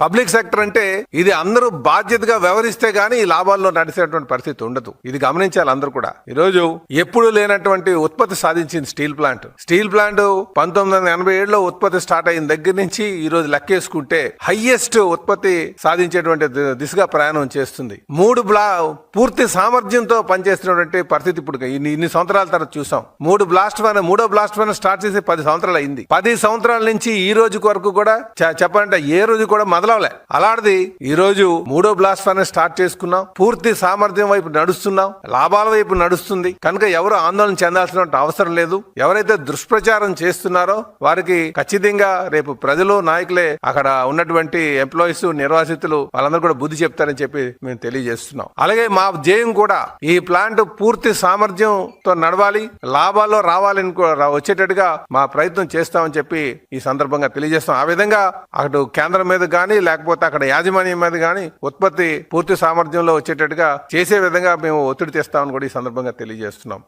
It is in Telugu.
పబ్లిక్ సెక్టర్ అంటే ఇది అందరూ బాధ్యతగా వ్యవహరిస్తే గానీ ఈ లాభాల్లో నడిచేటువంటి పరిస్థితి ఉండదు. ఇది గమనించాలి అందరూ కూడా. ఈ రోజు ఎప్పుడు లేనటువంటి ఉత్పత్తి సాధించింది స్టీల్ ప్లాంట్. స్టీల్ ప్లాంట్ పంతొమ్మిది వందల ఎనభై ఏడులో ఉత్పత్తి స్టార్ట్ అయిన దగ్గర నుంచి ఈ రోజు లెక్కేసుకుంటే హైయెస్ట్ ఉత్పత్తి సాధించేటువంటి దిశగా ప్రయాణం చేస్తుంది. మూడు బ్లా పూర్తి సామర్థ్యంతో పనిచేస్తున్నటువంటి పరిస్థితి ఇప్పుడు ఇన్ని సంవత్సరాల తర్వాత చూసాం. మూడు బ్లాస్ట్ ఫైన్ మూడో బ్లాస్ట్ ఫైన్ స్టార్ట్ చేసి పది సంవత్సరాలు అయింది. పది సంవత్సరాల నుంచి ఈ రోజు వరకు కూడా చ- చెప్పాలంటే ఏ రోజు కూడా మొదలవలే అలాంటిది ఈ రోజు మూడో బ్లాస్ట్ ఫైన్ స్టార్ట్ చేసుకున్నాం. పూర్తి సామర్థ్యం వైపు నడుస్తున్నాం. లాభాల వైపు నడుస్తుంది. కనుక ఎవరు ఆందోళన చెందాల్సిన అవసరం లేదు. ఎవరైతే దుష్ప్రచారం చేస్తున్నారో వారికి ఖచ్చితంగా రేపు ప్రజలు నాయకులే అక్కడ ఉన్నటువంటి ఎంప్లాయీస్ నిర్వాసితులు వాళ్ళందరూ కూడా బుద్ధి చెప్తారని చెప్పి మేము తెలియజేస్తున్నాం. అలాగే మా జయం కూడా ఈ ప్లాంట్ పూర్తి సామర్థ్యంతో నడవాలి. లాభాల్లో రావాలని కూడా వచ్చేటట్టుగా మా ప్రయత్నం చేస్తామని చెప్పి ఈ సందర్భంగా తెలియజేస్తాం ఆ విధంగా అటు కేంద్రం మీద కానీ లేకపోతే అక్కడ యాజమాన్యం మీద కానీ ఉత్పత్తి పూర్తి సామర్థ్యంలో వచ్చేటట్టుగా చేసే విధంగా మేము ఒత్తిడి తెస్తామని కూడా ఈ సందర్భంగా తెలియజేస్తున్నాం.